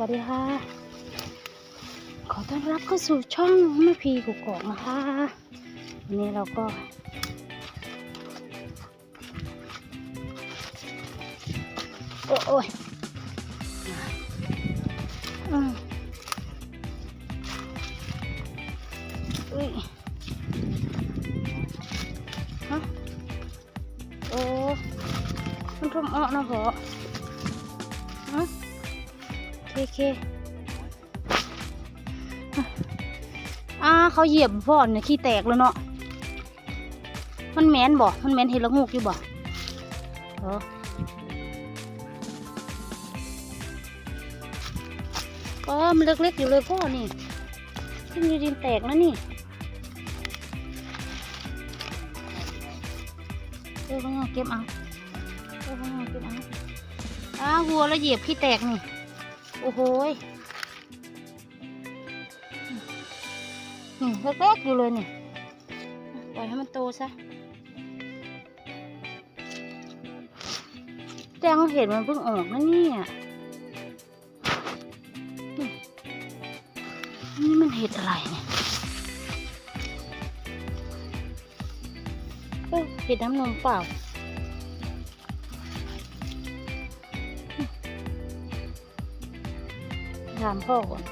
วัสดีค่ะ ขอต้อนรับเข้าสู่ช่องแม่พีกุกกอกนะคะวันนี้เราก็ โอ้โอ้ยอืมอุ้ยฮะโอ้มันทุ่มอ้อนะพอฮะ เคเคอ่าเขาเหยียบพ่อเนี่ยขี้แตกแล้วเนาะ มันแมนบ่ มันแมนเห็ดละงูกอยู่บ่เหรอก็มันเล็กๆอยู่เลยพ่อนี่ขึ้นอยู่ดินแตกแล้วนี่เออพ่อเก็บเอาเออพ่อเก็บเอาอ้าวัวแล้วเหยียบขี้แตกนี่ โอ้โหยนี่เล็กๆอยู่เลยเนี่ยปล่อยให้มันโตซะแตงเห็ดมันเพิ่งออกนะเนี่ยนี่มันเห็ดอะไรเนี่ยเอ้ยเห็ดน้ำนมเปล่า ถามพ่อก่อน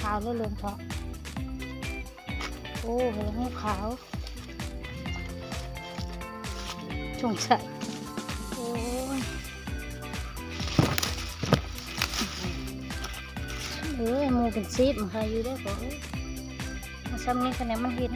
ขาวแล้วเริ่มเพาะโอ้เห็ดหูขาวสงสัยโอ้ยเอ้ยมูเป็นซีบมันใครอยู่ได้ก่อนมาซ้ำนี้คะแนนมันเห็น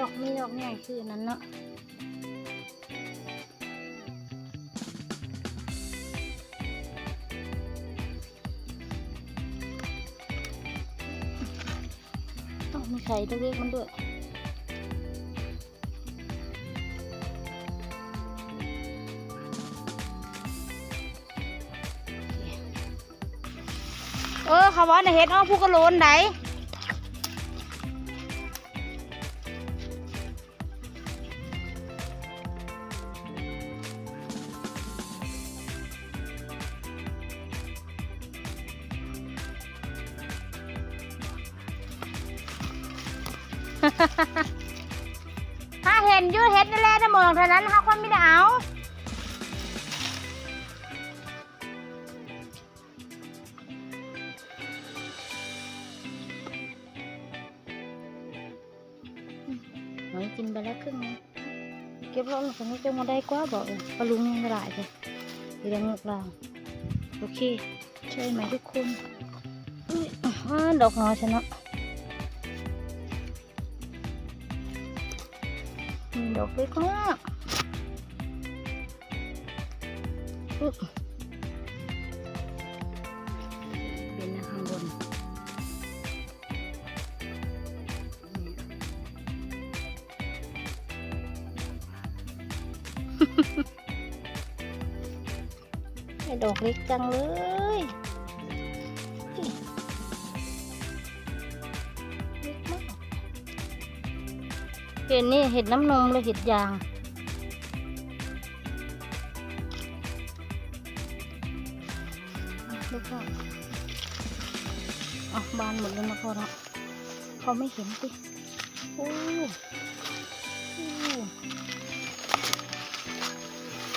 ดอกมีดอกใหญ่คือนั้นเนาะต้องมีไข่เล็กมันด้วยเออเขาว่าในเห็ดอ้อผู้กระโลนไหน ถ้าเห็นอยูเห็ดนี่แหละถ้าเมืองเท่านั้นค่ะคนไม่ได้เอาหอยกินไปแล้วครึ่งนึงเก็บรอบคนนี้จะมาได้กว่าบอกปลาลุงยังไม่ได้เลยเดี๋ยวงกลางโอเค ใช่ไหมทุกคนอุ๊ยดอกน้อยชนะ มีดอกเล็กมากเป็นนะข้างบนดอกเล็กจังเลย เห็ดนี่เห็ดน้ำนมเลยเห็ดยาง ลูกพ่ออะบานหมดเลยนะพ่อเนาะเขาไม่เห็นสิโอ้โอ้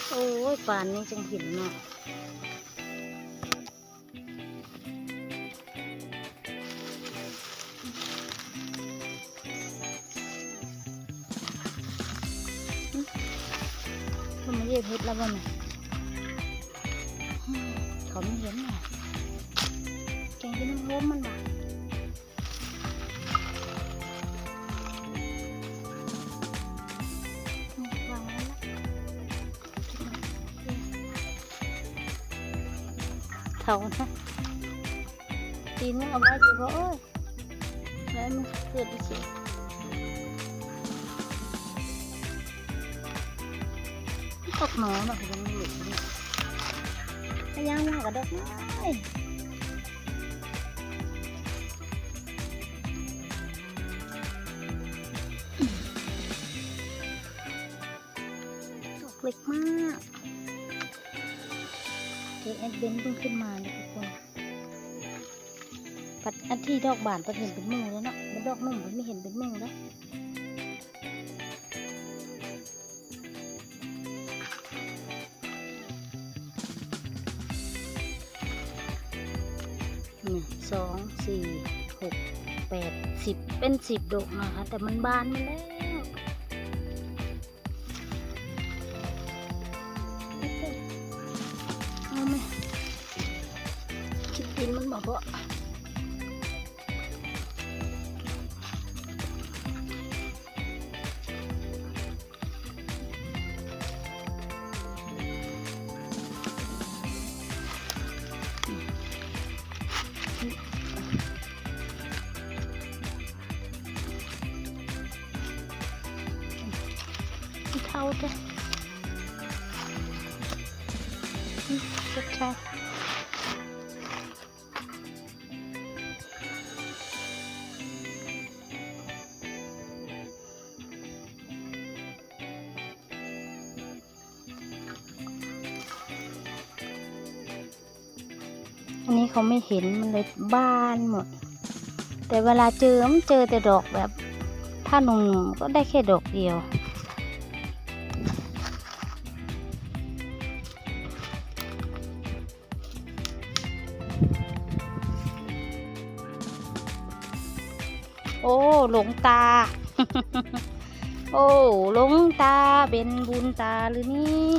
โอ้ยป่านนี้จังเห็นเนาะ เขาไม่เย็บเห็ดแล้วบ้าไหมเขาไม่เห็นน่ะแกงกินน้ำร้มมันบ่ะอืมวางไว้ละเถานะตีนยังเอาไว้อยู่บ่เอ้ยแล้วมันเกิดสิตก หนอแบบมันหลุดพี่พยายามมากกับดอกไม้ดอกเล็กมากเจอแอดเบนเพิ่งขึ้นมาเนี่ยทุกคนปัดอันที่ดอกบานปัดเห็นเป็นมือแล้วเนาะมันดอกนุ่มมันไม่เห็นเป็นมือแล้ว สองสี่หกแปดสิบเป็นสิบดอกนะคะ แต่มันบานมาแล้วเอาไหมคิดดินมันบอกว่า อันนี้เขาไม่เห็นมันเลยบ้านหมด แต่เวลาเจอมันเจอแต่ดอกแบบ ถ้าหนุ่มๆก็ได้แค่ดอกเดียว โอ้หลงตา โอ้หลงตาเป็นบุญตาหรือนี่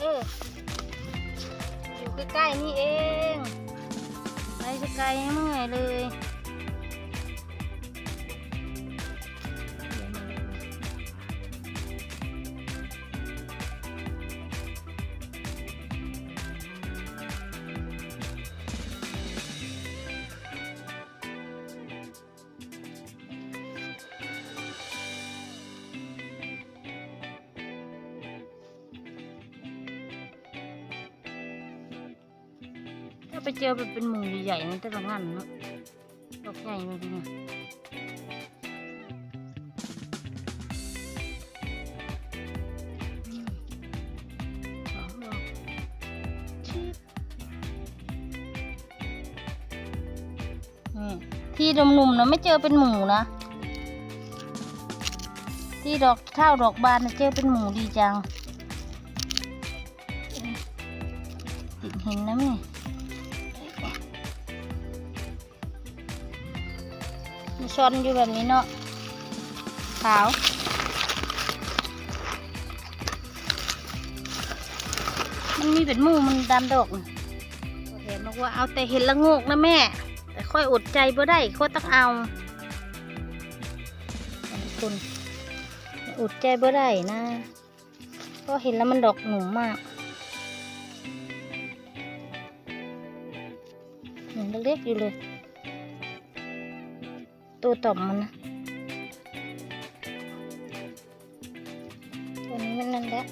เอออยู่ใกล้ๆนี่เองไปจะไกลเมื่อยเลย ไปเจอแบบเป็นหมูใหญ่ๆนี่จะต้องงั้นเนาะดอกใหญ่มาดีเนี่ยอืมสองดอกชิบนี่ที่ดมนุ่มๆนะไม่เจอเป็นหมูนะ ที่ดอกเท่าดอกบานนะเจอเป็นหมูดีจัง ติดหินนะแม่ มีชอนอยู่แบบนี้เนาะขาวมันมีเป็นมูมันดำดอกเห็นบอกว่าเอาแต่เห็นละงกนะแม่ แต่ค่อยอดใจบ่ได้ค่อยต้องเอาทุกคนอดใจบ่ได้นะเพราะเห็นแล้วมันดอกหนุ่มมากยังเล็กๆอยู่เลย ตัวต่อมมันนะตัวนี้มันนั่นแหละ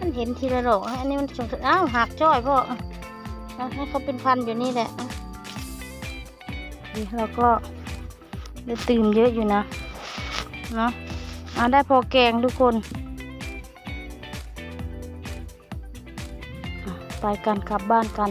มันเห็นทีละดอกนะอันนี้มันสงสัยอ้าวหักจ้อยพ่อให้เขาเป็นพันอยู่นี่แหละอะนี่เราก็ได้ตื่มเยอะอยู่นะเนาะ เอาได้พอแกงทุกคน ไปกันกลับบ้านกัน